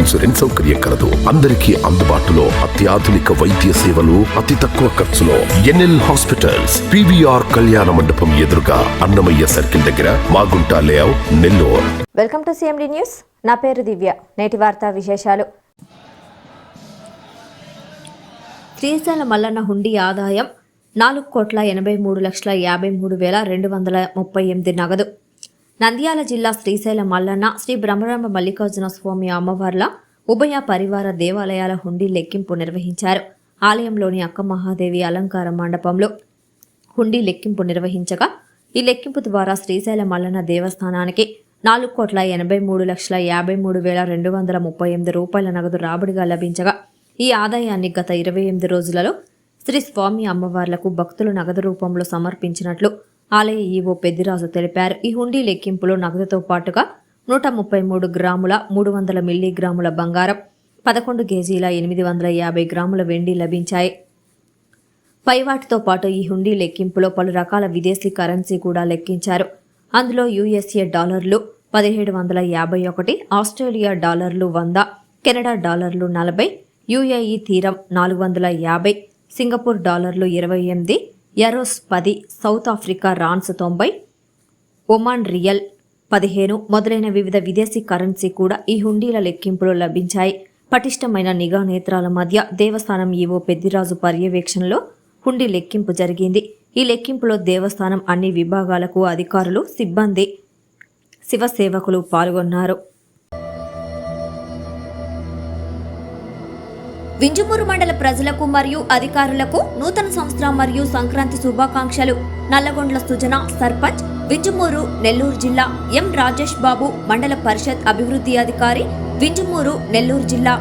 Insurance సౌకర్యం కలదు. అందరికీ అందుబాటులో అత్యాధునిక వైద్య సేవలు అతి తక్కువ ఖర్చులో ఎన్ఎల్ హాస్పిటల్స్ పివిఆర్ కళ్యాణ మండపం ఎదురుగా అన్నమయ్య సర్కిల్ దగ్గర Magunta layout Nellore. Welcome to CMD news. నా పేరు దివ్య. నేటి వార్తా విశేషాలు. శ్రీశైల మల్లన్న హుండీ ఆదాయం నాలుగు కోట్ల ఎనభై మూడు లక్షల యాభై మూడు వేల రెండు వందల ముప్పై ఎనిమిది నగదు. నంద్యాల జిల్లా శ్రీశైల మల్లన్న శ్రీ బ్రహ్మరామ మల్లికార్జున స్వామి అమ్మవార్ల ఉభయ పరివార దేవాలయాల హుండీ లెక్కింపు నిర్వహించారు. ఆలయంలోని అక్క మహాదేవి అలంకార మండపంలో హుండీ లెక్కింపు నిర్వహించగా ఈ లెక్కింపు ద్వారా శ్రీశైల మల్లన్న దేవస్థానానికి నాలుగు కోట్ల ఎనభై మూడు లక్షల యాభై మూడు వేల రెండు వందల ముప్పై ఎనిమిది రూపాయల నగదు రాబడిగా లభించగా ఈ ఆదాయాన్ని గత ఇరవై ఎనిమిది రోజులలో శ్రీ స్వామి అమ్మవార్లకు భక్తులు నగదు రూపంలో సమర్పించినట్లు ఆలయ ఈవో పెద్దిరాజు తెలిపారు. ఈ హుండీ లెక్కింపులో నగదుతో పాటుగా నూట ముప్పై మూడు గ్రాముల మూడు వందల మిల్లీగ్రాముల బంగారం పదకొండు కేజీల ఎనిమిది వందల యాభై గ్రాముల వెండి లభించాయి. పైవాటితో పాటు ఈ హుండీ లెక్కింపులో పలు రకాల విదేశీ కరెన్సీ కూడా లెక్కించారు. అందులో యుఎస్ఏ డాలర్లు పదిహేడు వందల యాభై ఒకటి ఆస్ట్రేలియా డాలర్లు వంద కెనడా డాలర్లు నలభై యుఏఈ తీరం నాలుగు వందల యాభై సింగపూర్ డాలర్లు ఇరవై ఎనిమిది ఎరోస్ పది సౌత్ ఆఫ్రికా రాన్స్ తొంభై ఒమాన్ రియల్ పదిహేను మొదలైన వివిధ విదేశీ కరెన్సీ కూడా ఈ హుండీల లెక్కింపులో లభించాయి. పటిష్టమైన నిఘా నేత్రాల మధ్య దేవస్థానం ఈవో పెద్దిరాజు పర్యవేక్షణలో హుండీ లెక్కింపు జరిగింది. ఈ లెక్కింపులో దేవస్థానం అన్ని విభాగాలకు అధికారులు సిబ్బంది శివసేవకులు పాల్గొన్నారు. వింజమూరు మండల ప్రజలకు మరియు అధికారులకు నూతన సంవత్సర మరియు సంక్రాంతి శుభాకాంక్షలు. నల్లగొండ్ల సుజన సర్పంచ్ వింజమూరు నెల్లూరు జిల్లా ఎం రాజేష్ బాబు మండల పరిషత్ అభివృద్ధి అధికారి వింజమూరు నెల్లూరు జిల్లా